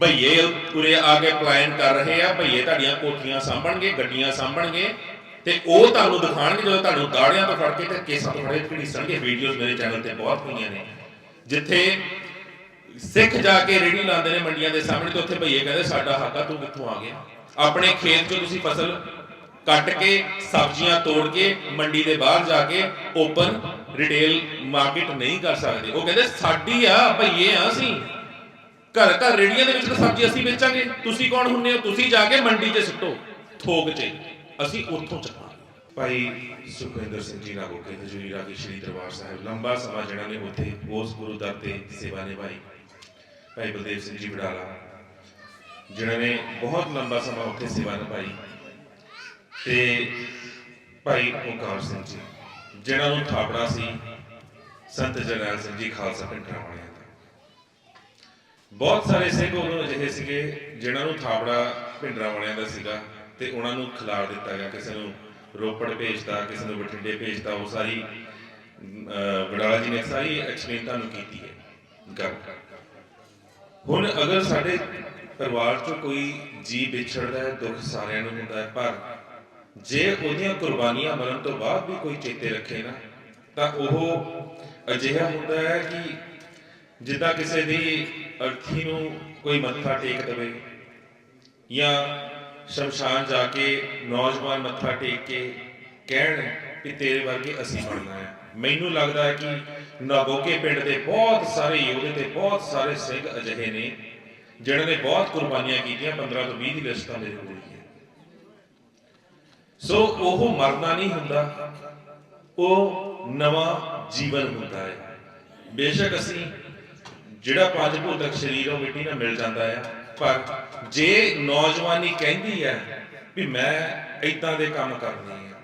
ਭਈਏ ਉਰੇ ਆ ਕੇ ਪਲਾਨ ਕਰ ਰਹੇ ਆ, ਭਈਏ ਤੁਹਾਡੀਆਂ ਕੋਠੀਆਂ ਸਾਂਭਣਗੇ, ਗੱਡੀਆਂ ਸਾਂਭਣਗੇ, ਤੇ ਉਹ ਤੁਹਾਨੂੰ ਦਿਖਾਣਗੇ, ਜਦੋਂ ਤੁਹਾਨੂੰ ਦਾੜਿਆਂ ਤੋਂ ਫੜ ਕੇ ਤੇ ਕੇਸਾਂ ਤੋਂ ਫੜ ਘੜੀਸਣਗੇ। ਵੀਡੀਓਜ਼ ਮੇਰੇ ਚੈਨਲ ਤੇ ਬਹੁਤ ਪਈਆਂ ਨੇ। ਜਿੱਥੇ ਸਿੱਖ ਜਾ ਕੇ ਰੇੜੀ ਲਾਉਂਦੇ ਨੇ ਮੰਡੀਆਂ ਦੇ ਸਾਹਮਣੇ, ਤੇ ਉੱਥੇ ਭਈਏ ਕਹਿੰਦੇ, ਸਾਡਾ ਹੱਕ ਆ, ਤੂੰ ਕਿੱਥੋਂ ਆ ਗਿਆ? ਆਪਣੇ ਖੇਤ 'ਚੋਂ ਤੁਸੀਂ ਫਸਲ ਕੱਟ ਕੇ, ਸਬਜ਼ੀਆਂ ਤੋੜ ਕੇ, ਮੰਡੀ ਦੇ ਬਾਹਰ ਜਾ ਕੇ ਓਪਨ ਰਿਟੇਲ ਮਾਰਕੀਟ ਨਹੀਂ ਕਰ ਸਕਦੇ। ਉਹ ਕਹਿੰਦੇ, ਸਾਡੀ ਆ, ਭਈਏ ਆ ਅਸੀਂ। ਘਰ ਘਰ ਰੇੜੀਆਂ ਦੇ ਵਿੱਚ ਤਾਂ ਸਬਜ਼ੀ ਅਸੀਂ ਵੇਚਾਂਗੇ। ਤੁਸੀਂ ਕੌਣ ਹੁੰਨੇ ਹੋ? ਤੁਸੀਂ ਜਾ ਕੇ ਮੰਡੀ 'ਚ ਸਿੱਟੋ। ਥੋਕ 'ਚ। ਅਸੀਂ ਉੱਥੋਂ ਚੱਕਾਂਗੇ ਭਾਈ ਸੁਖਵਿੰਦਰ ਸਿੰਘ ਜੀ ਨਾਗੋ ਕੇ ਹਜੂਰੀ ਰਾਗੀ ਸ਼੍ਰੀ ਦਰਬਾਰ ਸਾਹਿਬ, ਲੰਬਾ ਸਮਾਂ ਜਿਹੜਾ ਨੇ ਉੱਥੇ, ਉਸ ਗੁਰੂ ਦਰ ਤੇ ਸੇਵਾ ਨਿਭਾਈ। ਭਾਈ ਬਲਦੇਵ ਸਿੰਘ ਜੀ ਬਡਾਲਾ ਜਿਨ੍ਹਾਂ ਨੇ ਬਹੁਤ ਲੰਬਾ ਸਮਾਂ ਉੱਥੇ ਸੇਵਾ ਨਿਭਾਈ। ਤੇ ਭਾਈ ਓਕਾਰ ਸਿੰਘ ਜੀ, ਜਿਨ੍ਹਾਂ ਨੂੰ ਥਾਪੜਾ ਸੀ, ਸੰਤ ਜਰਨੈਲ ਸਿੰਘ ਜੀ, ਖਾਲਸਾ ਪਿੰਡਰਾ ਵਾਲਿਆਂ ਬਹੁਤ ਸਾਰੇ ਸਿੰਘ ਉਦੋਂ ਅਜਿਹੇ ਸੀਗੇ ਜਿਨ੍ਹਾਂ ਨੂੰ ਥਾਪੜਾ ਭਿੰਡਰਾਂ ਵਾਲਿਆਂ ਦਾ ਸੀਗਾ ਤੇ ਉਹਨਾਂ ਨੂੰ ਖਿਲਾਰ ਦਿੱਤਾ ਗਿਆ ਕਿਸੇ ਨੂੰ ਰੋਪੜ ਭੇਜਤਾ ਕਿਸੇ ਨੂੰ ਬਠਿੰਡੇ ਭੇਜਤਾ ਉਹ ਸਾਰੀ ਅਹ, ਜੀ ਨੇ ਸਾਰੀ ਐਕਸਪਲੇਨ ਤੁਹਾਨੂੰ ਕੀਤੀ ਹੈ ਗੱਲ। ਹੁਣ ਅਗਰ ਸਾਡੇ ਪਰਿਵਾਰ ਚੋਂ ਕੋਈ ਜੀ ਵਿਛੜਦਾ ਹੈ ਦੁੱਖ ਸਾਰਿਆਂ ਨੂੰ ਹੁੰਦਾ ਹੈ ਪਰ ਜੇ ਉਹਦੀਆਂ ਕੁਰਬਾਨੀਆਂ ਮਰਨ ਤੋਂ ਬਾਅਦ ਵੀ ਕੋਈ ਚੇਤੇ ਰੱਖੇ ਨਾ ਤਾਂ ਉਹ ਅਜਿਹਾ ਹੁੰਦਾ ਹੈ ਕਿ ਜਿੱਦਾਂ ਕਿਸੇ ਦੀ ਅਰਥੀ ਨੂੰ ਕੋਈ ਮੱਥਾ ਟੇਕ ਦੇਵੇ ਜਾਂ ਸ਼ਮਸ਼ਾਨ ਜਾ ਕੇ ਨੌਜਵਾਨ ਮੱਥਾ ਟੇਕ ਕੇ ਕਹਿਣ ਕਿ ਤੇਰੇ ਵਰਗੇ ਅਸੀਂ ਬਣਨਾ ਹੈ। ਮੈਨੂੰ ਲੱਗਦਾ ਹੈ ਕਿ ਨਾਗੋਕੇ ਪਿੰਡ ਦੇ ਬਹੁਤ ਸਾਰੇ ਯੋਧੇ ਤੇ ਬਹੁਤ ਸਾਰੇ ਸਿੰਘ ਅਜਿਹੇ ਨੇ, ਜਿਨ੍ਹਾਂ ਨੇ ਬਹੁਤ ਕੁਰਬਾਨੀਆਂ ਕੀਤੀਆਂ 15 ਤੋਂ 20 ਦੀ ਲਿਸਟ ਤਾਂ ਮੇਰੇ ਕੋਲ ਹੈ। ਸੋ ਉਹ ਮਰਨਾ ਨਹੀਂ ਹੁੰਦਾ, ਉਹ ਨਵਾਂ ਜੀਵਨ ਹੁੰਦਾ ਹੈ। ਬੇਸ਼ੱਕ ਅਸੀਂ ਜਿਹੜਾ ਪੰਜ ਭੂਤਕ ਸਰੀਰ ਉਹ ਮਿੱਟੀ ਨਾਲ ਮਿਲ ਜਾਂਦਾ ਹੈ ਪਰ ਜੇ ਨੌਜਵਾਨੀ ਕਹਿੰਦੀ ਹੈ ਵੀ ਮੈਂ ਇਦਾਂ ਦੇ ਕੰਮ ਕਰਨੇ ਆ।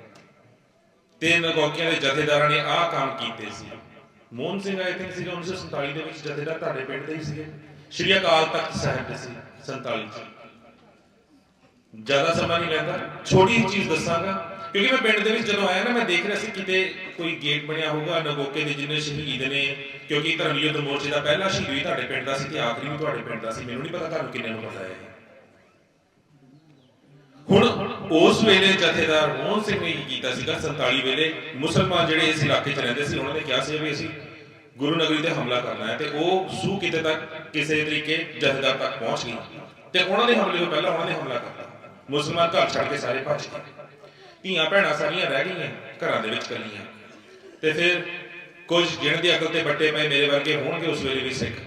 ਤੇ ਨਗੋਕਿਆਂ ਦੇ ਜਥੇਦਾਰਾਂ ਨੇ ਆਹ ਕੰਮ ਕੀਤੇ ਸੀ। ਮੋਹਨ ਸਿੰਘ ਆਈ ਥਿੰਕ ਸੀਗਾ 1947 ਦੇ ਵਿੱਚ, ਜਥੇਦਾਰ ਤੁਹਾਡੇ ਪਿੰਡ ਦੇ ਹੀ ਸੀਗੇ। ਸ਼੍ਰੀ ਅਕਾਲ ਤਖਤ ਸਾਹਿਬ ਦੇ ਸੀ 47 ਚ। ਜ਼ਿਆਦਾ ਸਮਾਂ ਨਹੀਂ ਲੈਂਦਾ। ਛੋਟੀ ਜਿਹੀ ਚੀਜ਼ ਦੱਸਾਂਗਾ ਕਿਉਂਕਿ ਮੈਂ ਪਿੰਡ ਦੇ ਵਿੱਚ ਜਦੋਂ ਆਇਆ ਨਾ, ਮੈਂ ਦੇਖ ਰਿਹਾ ਸੀ ਕਿਤੇ ਕੋਈ ਗੇਟ ਬਣਿਆ ਹੋਊਗਾ ਨਗੋਕੇ ਦੇ ਜਿੰਨੇ ਸ਼ਹੀਦ ਨੇ, ਕਿਉਂਕਿ ਧਰਮ ਮੋਰਚੇ ਦਾ ਪਹਿਲਾ ਸ਼ਹੀਦ ਵੀ ਤੁਹਾਡੇ ਪਿੰਡ ਦਾ ਸੀ ਤੇ ਆਖਰੀ ਵੀ ਤੁਹਾਡੇ ਪਿੰਡ ਦਾ ਸੀ। ਮੈਨੂੰ ਨਹੀਂ ਪਤਾ ਤੁਹਾਨੂੰ ਕਿੰਨੇ ਨੂੰ ਪਤਾ ਹੈ। ਹੁਣ ਉਸ ਵੇਲੇ ਜਥੇਦਾਰ ਮੋਹਨ ਸਿੰਘ ਨੇ ਕੀ ਕੀਤਾ ਸੀਗਾ? 47 ਵੇਲੇ ਮੁਸਲਮਾਨ ਜਿਹੜੇ ਇਸ ਇਲਾਕੇ 'ਚ ਰਹਿੰਦੇ ਸੀ, ਉਹਨਾਂ ਨੇ ਕਿਹਾ ਸੀ ਵੀ ਅਸੀਂ ਗੁਰੂ ਨਗਰੀ ਤੇ ਹਮਲਾ ਕਰਨਾ ਹੈ ਤੇ ਉਹ ਸੂ ਕਿਤੇ ਤੱਕ ਕਿਸੇ ਤਰੀਕੇ ਜਥੇਦਾਰ ਤੱਕ ਪਹੁੰਚ ਗਈ ਤੇ ਉਹਨਾਂ ਦੇ ਹਮਲੇ ਤੋਂ ਪਹਿਲਾਂ ਉਹਨਾਂ ਨੇ ਹਮਲਾ ਕਰਤਾ। ਮੁਸਲਮਾਨ ਘਰ ਛੱਡ ਕੇ ਸਾਰੇ ਭੱਜ ਗਏ। ਧੀਆਂ ਭੈਣਾਂ ਸਾਰੀਆਂ ਰਹਿ ਗਈਆਂ, ਘਰਾਂ ਦੇ ਵਿੱਚ ਕੱਲੀਆਂ। ਤੇ ਫਿਰ ਕੁਝ ਗਿਣ ਦੀ ਅਕਲ ਤੇ ਬੱਟੇ ਪਏ ਮੇਰੇ ਵਰਗੇ ਹੋਣਗੇ ਉਸ ਵੇਲੇ ਵੀ ਸਿੱਖ।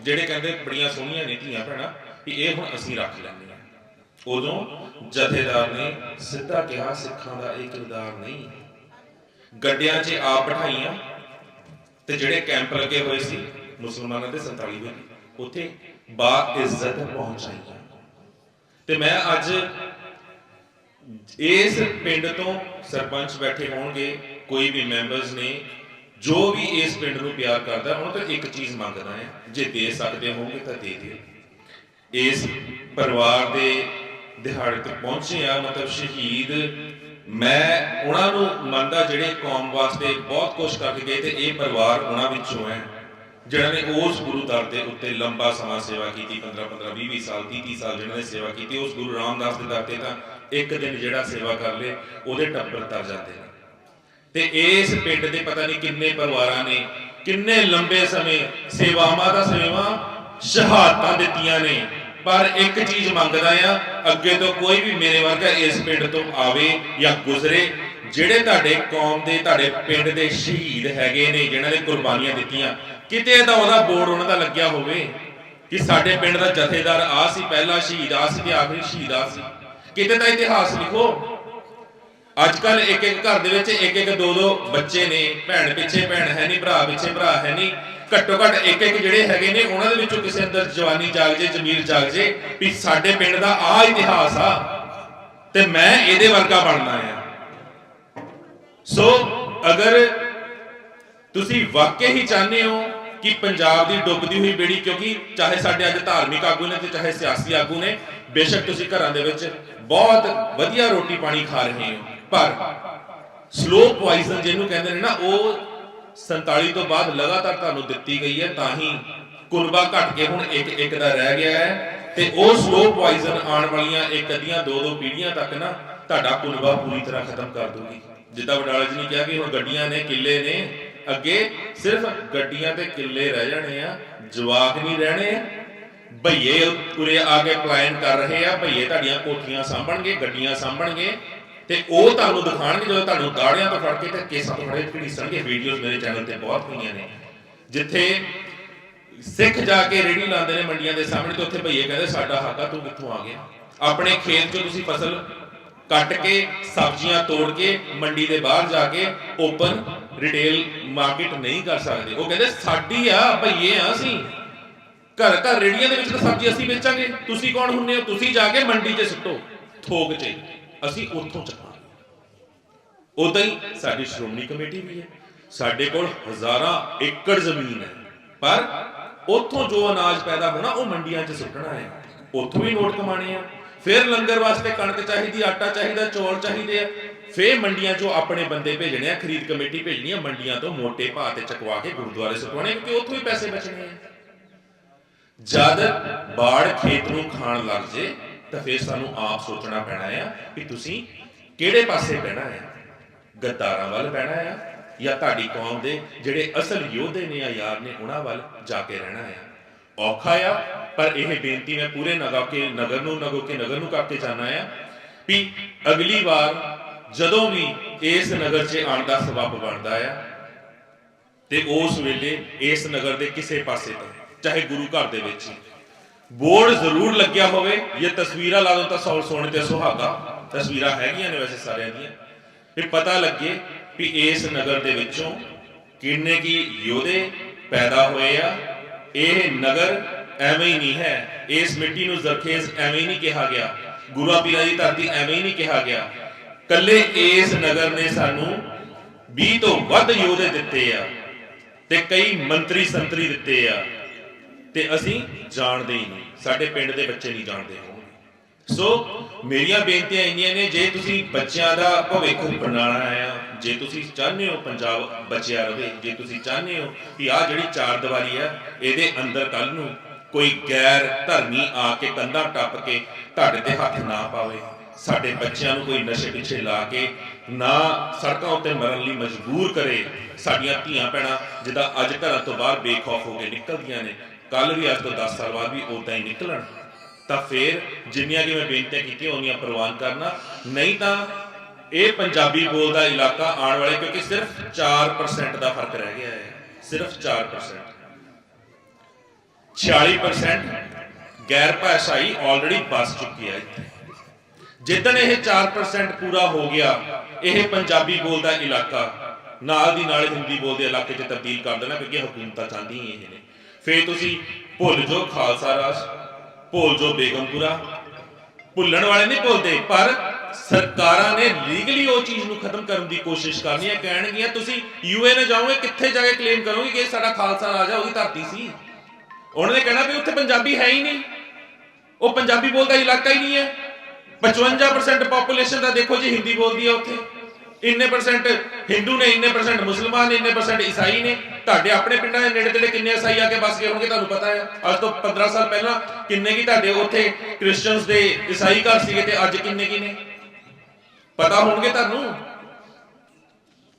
ਜਿਹੜੇ ਕਹਿੰਦੇ ਬੜੀਆਂ ਸੋਹਣੀਆਂ ਨੇ ਧੀਆਂ ਭੈਣਾਂ, ਵੀ ਇਹ ਹੁਣ ਅਸੀਂ ਰੱਖ ਲੈਂਦੇ ਹਾਂ ਉਦੋਂ ਜਥੇਦਾਰ ਨੇ ਸਿੱਧਾ ਕਿਹਾ, ਸਿੱਖਾਂ ਦਾ ਇਹ ਕਿਰਦਾਰ ਨਹੀਂ। ਗੱਡਿਆਂ 'ਚ ਆਪ ਬਿਠਾਈਆਂ ਤੇ ਜਿਹੜੇ ਕੈਂਪ ਲੱਗੇ ਹੋਏ ਸੀ, ਮੁਸਲਮਾਨਾਂ ਦੇ 47 ਵਿੱਚ ਉੱਥੇ ਬਾ ਇੱਜ਼ਤ ਪਹੁੰਚਾਈਆਂ। ਤੇ ਮੈਂ ਅੱਜ ਇਸ ਪਿੰਡ ਤੋਂ ਸਰਪੰਚ ਬੈਠੇ ਹੋਣਗੇ, ਕੋਈ ਵੀ ਮੈਂਬਰਸ ਨੇ, ਜੋ ਵੀ ਇਸ ਪਿੰਡ ਨੂੰ ਪਿਆਰ ਕਰਦਾ, ਉਹਨਾਂ ਤੋਂ ਇੱਕ ਚੀਜ਼ ਮੰਗਦਾ ਹੈ, ਜੇ ਦੇ ਸਕਦੇ ਹੋਗੇ ਤਾਂ ਦੇ ਦਿਓ। ਇਸ ਪਰਿਵਾਰ ਦੇ ਦਿਹਾੜੇ ਤੇ ਪਹੁੰਚੇ ਆ, ਮਤਲਬ ਸ਼ਹੀਦ, ਮੈਂ ਉਹਨਾਂ ਨੂੰ ਮੰਨਦਾ ਜਿਹੜੇ ਕੌਮ ਵਾਸਤੇ ਬਹੁਤ ਕੁਝ ਕਰਕੇ ਗਏ ਤੇ ਇਹ ਪਰਿਵਾਰ ਉਹਨਾਂ ਵਿੱਚੋਂ ਹੈ। ਜਿਹੜਾ ਨੇ ਉਸ ਗੁਰੂ ਦਰ ਦੇ ਉੱਤੇ ਲੰਬਾ ਸਮਾਂ ਸੇਵਾ ਕੀਤੀ 15 15 20 20 ਸਾਲ 30 30 ਸਾਲ ਜਿਹਨਾਂ ਨੇ ਸੇਵਾ ਕੀਤੀ, ਉਸ ਗੁਰੂ ਰਾਮਦਾਸ ਦੇ ਦਰ ਤੇ ਤਾਂ ਇੱਕ ਦਿਨ ਜਿਹੜਾ ਸੇਵਾ ਕਰ ਲੇ ਉਹਦੇ ਟੱਬਰ ਤਰ ਜਾਂਦੇ ਨੇ। ਤੇ ਇਸ ਪਿੰਡ ਦੇ ਪਤਾ ਨਹੀਂ ਕਿੰਨੇ ਪਰਿਵਾਰਾਂ ਨੇ, ਕਿੰਨੇ ਲੰਬੇ ਸਮੇਂ ਸੇਵਾਵਾਂ ਦਾ ਸੇਵਾ, ਸ਼ਹਾਦਤਾਂ ਦਿੱਤੀਆਂ ਨੇ, ਪਰ ਇੱਕ ਚੀਜ਼ ਮੰਗਦਾ ਆ, ਅੱਗੇ ਤੋਂ ਕੋਈ ਵੀ ਮੇਰੇ ਵਰਗਾ ਇਸ ਪਿੰਡ ਤੋਂ ਆਵੇ ਜਾਂ ਗੁਜ਼ਰੇ, ਜਿਹੜੇ ਤੁਹਾਡੇ ਕੌਮ ਦੇ, ਤੁਹਾਡੇ ਪਿੰਡ ਦੇ ਸ਼ਹੀਦ ਹੈਗੇ ਨੇ ਜਿਨ੍ਹਾਂ ਨੇ ਕੁਰਬਾਨੀਆਂ ਦਿੱਤੀਆਂ ਕਿਤੇ ਤਾਂ ਉਹਦਾ ਬੋਰਡ ਉਹਨਾਂ ਦਾ ਲੱਗਿਆ ਹੋਵੇ ਕਿ ਸਾਡੇ ਪਿੰਡ ਦਾ ਜਥੇਦਾਰ ਆ ਸੀ, ਪਹਿਲਾ ਸ਼ਹੀਦ ਆ ਸੀ ਤੇ ਆਖਰੀ ਸ਼ਹੀਦ ਆ ਸੀ। ਕਿਤੇ ਤਾਂ ਇਤਿਹਾਸ ਲਿਖੋ। ਅੱਜ ਕੱਲ ਇੱਕ ਇੱਕ ਘਰ ਦੇ ਵਿੱਚ ਇੱਕ ਇੱਕ ਦੋ ਦੋ ਬੱਚੇ ਨੇ, ਭੈਣ ਪਿੱਛੇ ਭੈਣ ਹੈ ਨਹੀਂ, ਭਰਾ ਪਿੱਛੇ ਭਰਾ ਹੈ ਨਹੀਂ। ਘੱਟੋ ਘੱਟ ਇੱਕ ਇੱਕ ਜਿਹੜੇ ਹੈਗੇ ਨੇ, ਉਹਨਾਂ ਦੇ ਵਿੱਚੋਂ ਕਿਸੇ ਅੰਦਰ ਜਵਾਨੀ ਜਾਗ ਜੇ, ਜ਼ਮੀਰ ਜਾਗ ਜੇ, ਵੀ ਸਾਡੇ ਪਿੰਡ ਦਾ ਆ ਇਤਿਹਾਸ ਆ ਤੇ ਮੈਂ ਇਹਦੇ ਵਰਗਾ ਬਣਨਾ ਆ। ਸੋ ਅਗਰ ਤੁਸੀਂ ਵਾਕਈ ਹੀ ਚਾਹੁੰਦੇ ਹੋ ਕਿ ਪੰਜਾਬ ਦੀ ਡੁੱਬਦੀ ਹੋਈ ਬੇੜੀ, ਕਿਉਂਕਿ ਚਾਹੇ ਸਾਡੇ ਅੱਜ ਧਾਰਮਿਕ ਆਗੂ ਨੇ ਤੇ ਚਾਹੇ ਸਿਆਸੀ ਆਗੂ ਨੇ, ਬੇਸ਼ੱਕ ਤੁਸੀਂ ਘਰਾਂ ਦੇ ਵਿੱਚ ਬਹੁਤ ਵਧੀਆ ਰੋਟੀ ਪਾਣੀ ਖਾ ਰਹੇ ਹੋ। ਪਰ ਸਲੋ ਪੋਇਜ਼ਨ ਜਿਹਨੂੰ ਕਹਿੰਦੇ ਨੇ ਨਾ, ਉਹ 47 ਤੋਂ ਬਾਅਦ ਲਗਾਤਾਰ ਤੁਹਾਨੂੰ ਦਿੱਤੀ ਗਈ ਹੈ, ਤਾਂ ਹੀ ਕੁਰਬਾ ਘਟ ਕੇ ਹੁਣ ਇੱਕ ਇੱਕ ਦਾ ਰਹਿ ਗਿਆ ਹੈ। ਤੇ ਉਹ ਸਲੋ ਪੋਇਜ਼ਨ ਆਉਣ ਵਾਲੀਆਂ ਇੱਕ ਅੱਧੀਆਂ, ਦੋ ਦੋ ਪੀੜ੍ਹੀਆਂ ਤੱਕ ਨਾ ਤੁਹਾਡਾ ਕੁਨਬਾ ਪੂਰੀ ਤਰ੍ਹਾਂ ਖਤਮ ਕਰ ਦੂਗੀ। ਜਿੱਦਾਂ ਵਡਾਲਾ ਜੀ ਨੇ ਕਿਹਾ ਕਿ ਹੁਣ ਗੱਡੀਆਂ ਨੇ, ਕਿੱਲੇ ਨੇ ਅੱਗੇ ਸਿਰਫ ਗੱਡੀਆਂ ਤੇ ਕਿੱਲੇ ਰਹਿ ਜਾਣੇ ਆ, ਜਵਾਕ ਨਹੀਂ ਰਹਿਣੇ ਭਈਏ ਉਰੇ ਆ ਕੇ ਪਲਾਨ ਕਰ ਰਹੇ ਆ, ਭਈਏ ਤੁਹਾਡੀਆਂ ਕੋਠੀਆਂ ਸਾਂਭਣਗੇ, ਗੱਡੀਆਂ ਸਾਂਭਣਗੇ। ਤੇ ਉਹ ਤੁਹਾਨੂੰ ਦਿਖਾਣਗੇ, ਜਦੋਂ ਤੁਹਾਨੂੰ ਦਾੜਿਆਂ ਤੋਂ ਫੜ ਕੇ ਤੇ ਕੇਸਾਂ ਤੋਂ ਫੜ ਘੜੀਸਣਗੇ ਵੀਡੀਓਜ਼ ਮੇਰੇ ਚੈਨਲ ਤੇ ਬਹੁਤ ਹੋਈਆਂ ਨੇ। ਜਿੱਥੇ ਸਿੱਖ ਜਾ ਕੇ ਰੇੜੀ ਲਾਉਂਦੇ ਨੇ ਮੰਡੀਆਂ ਦੇ ਸਾਹਮਣੇ, ਤੇ ਉੱਥੇ ਭਈਏ ਕਹਿੰਦੇ, ਸਾਡਾ ਹੱਕ ਆ ਤੂੰ ਕਿੱਥੋਂ ਆ ਗਿਆ? ਆਪਣੇ ਖੇਤ ਚ ਤੁਸੀਂ ਫਸਲ ਕੱਟ ਕੇ, ਸਬਜ਼ੀਆਂ ਤੋੜ ਕੇ, ਮੰਡੀ ਦੇ ਬਾਹਰ ਜਾ ਕੇ ਓਪਨ ਰਿਟੇਲ ਮਾਰਕੀਟ ਨਹੀਂ ਕਰ ਸਕਦੇ। ਉਹ ਕਹਿੰਦੇ, ਸਾਡੀ ਆ ਭਈਏ ਆ ਅਸੀਂ। ਘਰ ਘਰ ਰੇੜੀਆਂ ਦੇ ਵਿੱਚ ਤਾਂ ਸਬਜ਼ੀ ਅਸੀਂ ਵੇਚਾਂਗੇ। ਤੁਸੀਂ ਕੌਣ ਹੁੰਨੇ ਹੋ? ਤੁਸੀਂ ਜਾ ਕੇ ਮੰਡੀ 'ਚ ਸੁੱਟੋ। ਥੋਕ 'ਚ। ਅਸੀਂ ਉੱਥੋਂ ਚੱਕਾਂਗੇ। ਉਦਾਂ ਹੀ ਸਾਡੀ ਸ਼੍ਰੋਮਣੀ ਕਮੇਟੀ ਵੀ ਹੈ। ਸਾਡੇ ਕੋਲ ਹਜ਼ਾਰਾਂ ਏਕੜ ਜ਼ਮੀਨ ਹੈ। ਪਰ ਉੱਥੋਂ ਜੋ ਅਨਾਜ ਪੈਦਾ ਹੋਣਾ, ਉਹ ਮੰਡੀਆਂ 'ਚ ਸੁੱਟਣਾ ਹੈ। ਉੱਥੋਂ ਵੀ ਨੋਟ ਕਮਾਣੇ ਆ। ਫਿਰ ਲੰਗਰ ਵਾਸਤੇ ਕਣਕ ਚਾਹੀਦੀ, ਆਟਾ ਚਾਹੀਦਾ, ਚੌਲ ਚਾਹੀਦੇ ਆ। ਫਿਰ ਮੰਡੀਆਂ 'ਚੋਂ ਆਪਣੇ ਬੰਦੇ ਭੇਜਣੇ ਆ, ਖਰੀਦ ਕਮੇਟੀ ਭੇਜਣੀ ਆ, ਮੰਡੀਆਂ ਤੋਂ ਮੋٹے ਭਾਅ ਤੇ ਚਕਵਾ ਕੇ ਗੁਰਦੁਆਰੇ ਸੁੱਟਵਾਣੇ ਕਿਉਂਕਿ ਉੱਥੋਂ ਹੀ ਪੈਸੇ ਬਚਣੇ ਆ। ਜਦ ਬਾੜ ਖੇਤ ਨੂੰ ਖਾਣ ਲੱਗ ਜੇ, ਤਾਂ ਫਿਰ ਸਾਨੂੰ ਆਪ ਸੋਚਣਾ ਪੈਣਾ ਆ ਕਿ ਤੁਸੀਂ ਕਿਹੜੇ ਪਾਸੇ ਬਹਿਣਾ ਆ? ਗੱਦਾਰਾਂ ਵੱਲ ਬਹਿਣਾ ਆ, ਜਾਂ ਤੁਹਾਡੀ ਕੌਮ ਦੇ ਜਿਹੜੇ ਅਸਲ ਯੋਧੇ ਨੇ ਆ, ਯਾਰ ਨੇ, ਉਹਨਾਂ ਵੱਲ ਜਾ ਕੇ ਰਹਿਣਾ ਆ। ਔਖਾ ਆ ਪਰ ਇਹ ਬੇਨਤੀ ਮੈਂ ਪੂਰੇ ਨਗਾ ਕੇ, ਨਗਰ ਨੂੰ, ਨਗੋ ਕੇ, ਨਗਰ ਨੂੰ ਕਰਕੇ ਜਾਣਾ ਆ ਵੀ ਅਗਲੀ ਵਾਰ ਜਦੋਂ ਵੀ ਇਸ ਨਗਰ 'ਚ ਆਉਣ ਦਾ ਸਬਬ ਬਣਦਾ ਆ ਤੇ ਉਸ ਵੇਲੇ ਇਸ ਨਗਰ ਦੇ ਕਿਸੇ ਪਾਸੇ ਤੋਂ, ਚਾਹੇ ਗੁਰੂ ਘਰ ਦੇ ਵਿੱਚ ਬੋਰਡ ਜ਼ਰੂਰ ਲੱਗਿਆ ਹੋਵੇ। ਇਹ ਤਸਵੀਰਾਂ ਲਾ ਦੋ ਤਾਂ ਸੌ ਸੋਹਣੇ ਤੇ ਸੁਹਾਗਾ ਤਸਵੀਰਾਂ ਹੈਗੀਆਂ ਨੇ ਵੈਸੇ ਸਾਰਿਆਂ ਦੀਆਂ। ਵੀ ਪਤਾ ਲੱਗੇ ਵੀ ਇਸ ਨਗਰ ਦੇ ਵਿੱਚੋਂ ਕਿੰਨੇ ਕੀ ਯੋਧੇ ਪੈਦਾ ਹੋਏ ਆ। ਇਹ ਨਗਰ ਐਵੇਂ ਹੀ ਨਹੀਂ ਹੈ। ਇਸ ਮਿੱਟੀ ਨੂੰ ਜ਼ਰਖੇਜ਼ ਐਵੇਂ ਹੀ ਨਹੀਂ ਕਿਹਾ ਗਿਆ। ਗੁਰੂ ਪੀਰਾਂ ਦੀ ਧਰਤੀ ਐਵੇਂ ਹੀ ਨਹੀਂ ਕਿਹਾ ਗਿਆ। ਕੱਲੇ ਇਸ ਨਗਰ ਨੇ ਸਾਨੂੰ 20 ਤੋਂ ਵੱਧ ਯੋਧੇ ਦਿੱਤੇ ਆ ਤੇ ਕਈ ਮੰਤਰੀ ਸੰਤਰੀ ਦਿੱਤੇ ਆ ਤੇ ਅਸੀਂ ਜਾਣਦੇ ਹੀ ਨਹੀਂ। ਸਾਡੇ ਪਿੰਡ ਦੇ ਬੱਚੇ ਨਹੀਂ ਜਾਣਦੇ ਸੋ ਮੇਰੀਆਂ ਬੇਨਤੀਆਂ ਇੰਨੀਆਂ ਨੇ, ਜੇ ਤੁਸੀਂ ਬੱਚਿਆਂ ਦਾ ਭਵਿੱਖ ਬਣਾਉਣਾ ਆ, ਜੇ ਤੁਸੀਂ ਚਾਹੁੰਦੇ ਹੋ ਪੰਜਾਬ ਬਚਿਆ ਰਹੇ, ਜੇ ਤੁਸੀਂ ਚਾਹੁੰਦੇ ਹੋ ਕਿ ਆਹ ਜਿਹੜੀ ਚਾਰ ਦੀਵਾਰੀ ਹੈ ਇਹਦੇ ਅੰਦਰ ਕੱਲ ਨੂੰ ਕੋਈ ਗੈਰ ਧਰਮੀ ਆ ਕੇ ਕੰਧਾਂ ਟੱਪ ਕੇ ਤੁਹਾਡੇ ਤੇ ਹੱਥ ਨਾ ਪਾਵੇ, ਸਾਡੇ ਬੱਚਿਆਂ ਨੂੰ ਕੋਈ ਨਸ਼ੇ ਪਿੱਛੇ ਲਾ ਕੇ ਨਾ ਸੜਕਾਂ ਉੱਤੇ ਮਰਨ ਲਈ ਮਜਬੂਰ ਕਰੇ, ਸਾਡੀਆਂ ਧੀਆਂ ਭੈਣਾਂ ਜਿੱਦਾਂ ਅੱਜ ਘਰਾਂ ਤੋਂ ਬਾਹਰ ਬੇਖੌਫ ਹੋ ਕੇ ਨਿਕਲਦੀਆਂ ਨੇ ਕੱਲ ਵੀ ਅੱਜ ਤੋਂ 10 ਸਾਲ ਬਾਅਦ ਵੀ ਉਦਾਂ ਹੀ ਨਿਕਲਣ। ਤਾਂ ਫੇਰ ਜਿੰਨੀਆਂ ਕਿ ਮੈਂ ਬੇਨਤੀਆਂ ਕੀਤੀਆਂ ਉਹਨੀਆਂ ਪ੍ਰਵਾਨ ਕਰਨਾ। ਨਹੀਂ ਤਾਂ ਇਹ ਪੰਜਾਬੀ ਬੋਲਦਾ ਇਲਾਕਾ ਆਉਣ ਵਾਲੇ, ਕਿਉਂਕਿ ਸਿਰਫ 4% ਦਾ ਫ਼ਰਕ ਰਹਿ ਗਿਆ ਹੈ, ਸਿਰਫ 4% 46% ਗੈਰ ਭਾਸ਼ਾਈ ਆਲਰੇਡੀ ਬਸ ਚੁੱਕੀ ਹੈ ਇੱਥੇ। ਜਿੱਦਣ ਇਹ 4% ਪੂਰਾ ਹੋ ਗਿਆ, ਇਹ ਪੰਜਾਬੀ ਬੋਲਦਾ ਇਲਾਕਾ, ਨਾਲ ਦੀ ਨਾਲ ਹਿੰਦੀ ਬੋਲਦੇ ਇਲਾਕੇ 'ਚ ਤਬਦੀਲ ਕਰ ਦੇਣਾ, ਕਿਉਂਕਿ ਹਕੂਮਤਾਂ ਚਾਹੁੰਦੀਆਂ ਇਹ ਨੇ। ਫੇਰ ਤੁਸੀਂ ਭੁੱਲ ਜੋ ਖਾਲਸਾ ਰਾਜ, ਭੁੱਲ ਜੋ ਬੇਗਮਪੁਰਾ। ਭੁੱਲਣ ਵਾਲੇ ਨਹੀਂ ਭੁੱਲਦੇ, ਪਰ ਸਰਕਾਰਾਂ ਨੇ ਲੀਗਲੀ ਉਹ ਚੀਜ਼ ਨੂੰ ਖਤਮ ਕਰਨ ਦੀ ਕੋਸ਼ਿਸ਼ ਕਰਨੀ ਹੈ, ਕਹਿਣਗੀਆਂ, ਤੁਸੀਂ ਯੂਐਨ ਜਾਓਗੇ, ਕਿੱਥੇ ਜਾ ਕੇ ਕਲੇਮ ਕਰੋਗੇ ਕਿ ਇਹ ਸਾਡਾ ਖਾਲਸਾ ਰਾਜ ਹੈ ਉਹਦੀ ਧਰਤੀ ਸੀ? ਉਹਨਾਂ ਨੇ ਕਹਿਣਾ ਵੀ ਉੱਥੇ ਪੰਜਾਬੀ ਹੈ ਹੀ ਨਹੀਂ। ਉਹ ਪੰਜਾਬੀ ਬੋਲਦਾ ਇਲਾਕਾ ਹੀ ਨਹੀਂ ਹੈ। 55% ਪੋਪੂਲੇਸ਼ਨ ਦਾ ਦੇਖੋ ਜੀ, ਹਿੰਦੀ ਬੋਲਦੀ ਹੈ ਉੱਥੇ। ਇੰਨੇ ਪਰਸੈਂਟ ਹਿੰਦੂ ਨੇ, ਇੰਨੇ ਪਰਸੈਂਟ ਮੁਸਲਮਾਨ ਨੇ, ਇੰਨੇ ਪਰਸੈਂਟ ਈਸਾਈ ਨੇ। ਤੁਹਾਡੇ ਆਪਣੇ ਪਿੰਡਾਂ ਦੇ ਨੇੜੇ ਤੇੜੇ ਕਿੰਨੇ ਈਸਾਈ ਆ ਕੇ ਬਸ ਗਏ ਹੋਣਗੇ, ਤੁਹਾਨੂੰ ਪਤਾ ਹੈ। ਅੱਜ ਤੋਂ 15 ਸਾਲ ਪਹਿਲਾਂ ਕਿੰਨੇ ਕੀ ਤੁਹਾਡੇ ਉੱਥੇ ਕ੍ਰਿਸਚੀਅਨਸ ਦੇ ਈਸਾਈ ਘਰ ਸੀਗੇ ਤੇ ਅੱਜ ਕਿੰਨੇ ਕੀ ਨੇ? ਪਤਾ ਹੋਣਗੇ ਤੁਹਾਨੂੰ?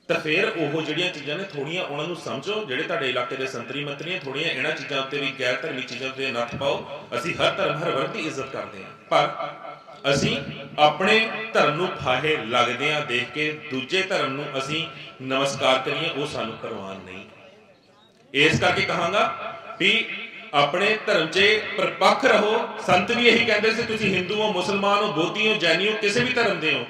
ਤਾਂ ਫਿਰ ਉਹ ਜਿਹੜੀਆਂ ਚੀਜ਼ਾਂ ਨੇ ਥੋੜੀਆਂ ਉਹਨਾਂ ਨੂੰ ਸਮਝੋ, ਜਿਹੜੇ ਤੁਹਾਡੇ ਇਲਾਕੇ ਦੇ ਸੰਤਰੀ ਮੰਤਰੀਆਂ ਥੋੜੀਆਂ ਇਹਨਾਂ ਚੀਜ਼ਾਂ ਉੱਤੇ ਵੀ ਗੈਰ ਧਰਮੀ ਚੀਜ਼ਾਂ ਉੱਤੇ ਨੱਥ ਪਾਓ। ਅਸੀਂ ਹਰ ਧਰਮ, ਹਰ ਵਰਗ ਦੀ ਇੱਜ਼ਤ ਕਰਦੇ ਹਾਂ। ਪਰ ਅਸੀਂ ਆਪਣੇ ਧਰਮ ਨੂੰ ਫਾਹੇ ਲੱਗਦੇ ਆ ਦੇਖ ਕੇ, ਦੂਜੇ ਧਰਮ ਨੂੰ ਅਸੀਂ ਨਮਸਕਾਰ ਕਰੀਏ, ਉਹ ਸਾਨੂੰ ਪ੍ਰਵਾਨ ਨਹੀਂ। ਇਸ ਕਰਕੇ ਕਹਾਂਗਾ ਵੀ ਆਪਣੇ ਧਰਮ 'ਚ ਪਰਪੱਖ ਰਹੋ। ਸੰਤ ਵੀ ਇਹੀ ਕਹਿੰਦੇ ਸੀ, ਤੁਸੀਂ ਹਿੰਦੂ ਹੋ ਮੁਸਲਮਾਨ ਹੋ, ਬੋਧੀ ਹੋ, ਜੈਨੀ ਹੋ, ਕਿਸੇ ਵੀ ਧਰਮ ਦੇ ਹੋ।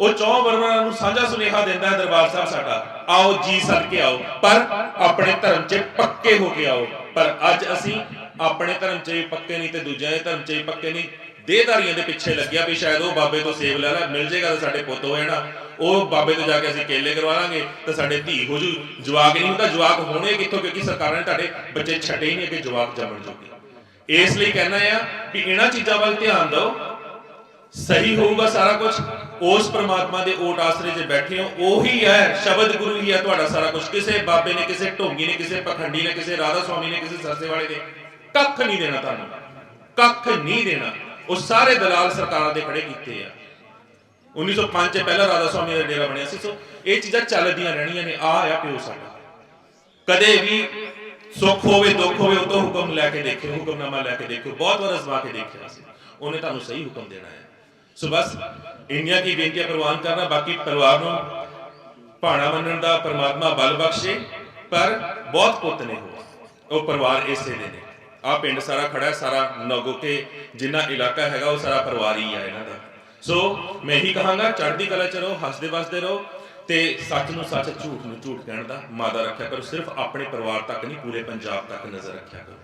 ਉਹ ਚੌਂ ਵਰਨਾਂ ਨੂੰ ਸਾਂਝਾ ਸੁਨੇਹਾ ਦਿੰਦਾ ਹੈ ਦਰਬਾਰ ਸਾਹਿਬ ਸਾਡਾ। ਆਓ ਜੀ ਸੜ ਕੇ ਆਓ। ਪਰ ਆਪਣੇ ਧਰਮ 'ਚ ਪੱਕੇ ਹੋ ਕੇ ਆਓ। ਪਰ ਅੱਜ ਅਸੀਂ ਆਪਣੇ ਧਰਮ 'ਚ ਪੱਕੇ ਨਹੀਂ ਤੇ ਦੂਜਿਆਂ ਦੇ ਧਰਮ 'ਚ ਪੱਕੇ ਨਹੀਂ। ਦੇਹਧਾਰੀਆਂ ਦੇ ਪਿੱਛੇ ਲੱਗਿਆ ਵੀ ਸ਼ਾਇਦ ਉਹ ਬਾਬੇ ਤੋਂ ਸੇਵ ਲੈ ਲੈ, ਮਿਲ ਜੇਗਾ ਤਾਂ ਸਾਡੇ ਪੁੱਤ ਹੋ ਜਾਣਾ। ਉਹ ਬਾਬੇ ਤੋਂ ਜਾ ਕੇ ਅਸੀਂ ਕੇਲੇ ਕਰਵਾ ਲਾਂਗੇ ਤਾਂ ਸਾਡੇ ਧੀ ਹੋ ਜੂ। ਜਵਾਕ ਨਹੀਂ ਹੁੰਦਾ, ਜਵਾਕ ਹੋਣੇ ਕਿੱਥੋਂ? ਕਿਉਂਕਿ ਸਰਕਾਰਾਂ ਨੇ ਤੁਹਾਡੇ ਬੱਚੇ ਛੱਡੇ ਹੀ ਨਹੀਂ ਕਿ ਜਵਾਕ ਜੰਮਣ ਜੋਗੇ। ਇਸ ਲਈ ਕਹਿਣਾ ਆ ਵੀ ਇਹਨਾਂ ਚੀਜ਼ਾਂ ਵੱਲ ਧਿਆਨ ਦਿਓ। ਸਹੀ ਹੋਊਗਾ ਸਾਰਾ ਕੁਝ ਉਸ ਪ੍ਰਮਾਤਮਾ ਦੇ ਓਟ ਆਸਰੇ 'ਚ ਬੈਠੇ ਹੋ, ਉਹੀ ਹੈ, ਸ਼ਬਦ ਗੁਰੂ ਹੀ ਹੈ ਤੁਹਾਡਾ ਸਾਰਾ ਕੁਝ ਕਿਸੇ ਬਾਬੇ ਨੇ, ਕਿਸੇ ਢੋਂਗੀ ਨੇ, ਕਿਸੇ ਪਖੰਡੀ ਨੇ, ਕਿਸੇ ਰਾਧਾ ਸਵਾਮੀ ਨੇ, ਕਿਸੇ ਸਰਸੇ ਵਾਲੇ ਨੇ ਕੱਖ ਨਹੀਂ ਦੇਣਾ ਤੁਹਾਨੂੰ। ਕੱਖ ਨਹੀਂ ਦੇਣਾ। ਉਹ ਸਾਰੇ ਦਲਾਲ ਸਰਕਾਰਾਂ ਦੇ ਖੜੇ ਕੀਤੇ ਆ। 1905 ਚ ਪਹਿਲਾ ਰਾਧਾ ਸਵਾਮੀ ਦਾ ਡੇਰਾ ਬਣਿਆ ਸੀ। ਸੋ ਇਹ ਚੀਜ਼ਾਂ ਚੱਲਦੀਆਂ ਰਹਿਣੀਆਂ ਨੇ। ਆ ਆ ਪਿਓ ਸਾਡਾ। ਕਦੇ ਵੀ ਸੁੱਖ ਹੋਵੇ, ਦੁੱਖ ਹੋਵੇ, ਉਹ ਤੋਂ ਹੁਕਮ ਲੈ ਕੇ ਦੇਖਿਓ, ਹੁਕਮਨਾਮਾ ਲੈ ਕੇ ਦੇਖਿਓ। ਬਹੁਤ ਵਾਰ ਅਜ਼ਮਾ ਕੇ ਦੇਖਿਆ ਸੀ। ਉਹਨੇ ਤੁਹਾਨੂੰ ਸਹੀ ਹੁਕਮ ਦੇਣਾ ਹੈ। ਸੋ ਬਸ ਇੰਨੀਆਂ ਕੀ ਬੇਨਤੀਆਂ ਪ੍ਰਵਾਨ ਕਰਨਾ ਬਾਕੀ ਪਰਿਵਾਰ ਨੂੰ ਭਾਣਾ ਮੰਨਣ ਦਾ ਪਰਮਾਤਮਾ ਬਲ ਬਖਸ਼ੇ ਪਰ ਬਹੁਤ ਪੁੱਤ ਨੇ ਉਹ। ਪਰਿਵਾਰ ਇਸੇ ਦੇ ਨੇ। ਆ ਪਿੰਡ ਸਾਰਾ ਖੜਾ ਹੈ, ਸਾਰਾ ਨਗੋਕੇ ਜਿੰਨਾ ਇਲਾਕਾ ਹੈਗਾ ਉਹ ਸਾਰਾ ਪਰਿਵਾਰ ਹੀ ਆ ਇਹਨਾਂ ਦਾ। ਸੋ ਮੈਂ ਹੀ ਕਹਾਂਗਾ ਚੜ੍ਹਦੀ ਕਲਾ ਚ ਰਹੋ ਹੱਸਦੇ ਵਸਦੇ ਰਹੋ ਤੇ ਸੱਚ ਨੂੰ ਸੱਚ ਝੂਠ ਨੂੰ ਝੂਠ ਕਹਿਣ ਦਾ ਮਾਦਾ ਰੱਖਿਆ ਕਰੋ। ਸਿਰਫ ਆਪਣੇ ਪਰਿਵਾਰ ਤੱਕ ਨਹੀਂ ਪੂਰੇ ਪੰਜਾਬ ਤੱਕ ਨਜ਼ਰ ਰੱਖਿਆ ਕਰੋ।